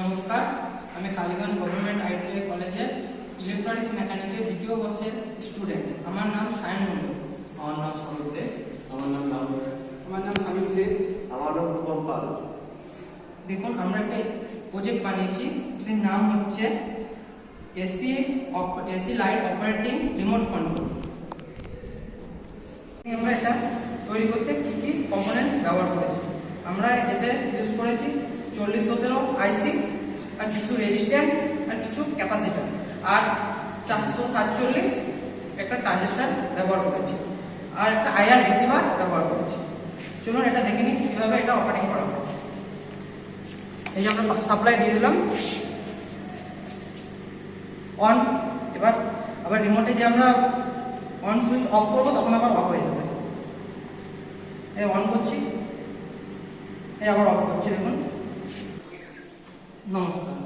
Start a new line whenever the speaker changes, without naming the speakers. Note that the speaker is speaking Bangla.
নমস্কার আমি কালীগঞ্জ গভর্নমেন্ট আইটিআই কলেজের ইলেকট্রনিক্স মেকানিকের দ্বিতীয় বর্ষের স্টুডেন্ট আমার নাম সায়ন মন্ডল
আমার নাম সমীর দে আমার নাম রাহুল
আমার নাম সামিম সিং
আমার নাম রূপম পাল।
দেখুন আমরা একটা প্রজেক্ট বানিয়েছি যেটির নাম হচ্ছে AC AC light operating remote control. আমরা এটা তৈরি করতে কী কী কম্পোনেন্ট ব্যবহার করেছি। আমরা এতে ইউজ করেছি চল্লিশ সতেরো আইসি আর কিছু রেজিস্ট্যান্স আর কিছু ক্যাপাসিটার আর চারশো সাতচল্লিশ একটা ট্রানজিস্টার ব্যবহার করেছি। আর একটা আইআর রিসিভার ব্যবহার করেছি। চলুন এটা দেখে নিই, কীভাবে এটা অপারেটিং করা হয়। এই যে আমরা সাপ্লাই দিয়ে দিলাম। অন এবার, আবার রিমোটে যে আমরা অন সুইচ অফ করব, তখন আবার অফ হয়ে যাবে। এই অন করছি। এই আবার অফ করছি, দেখুন। নমস্কার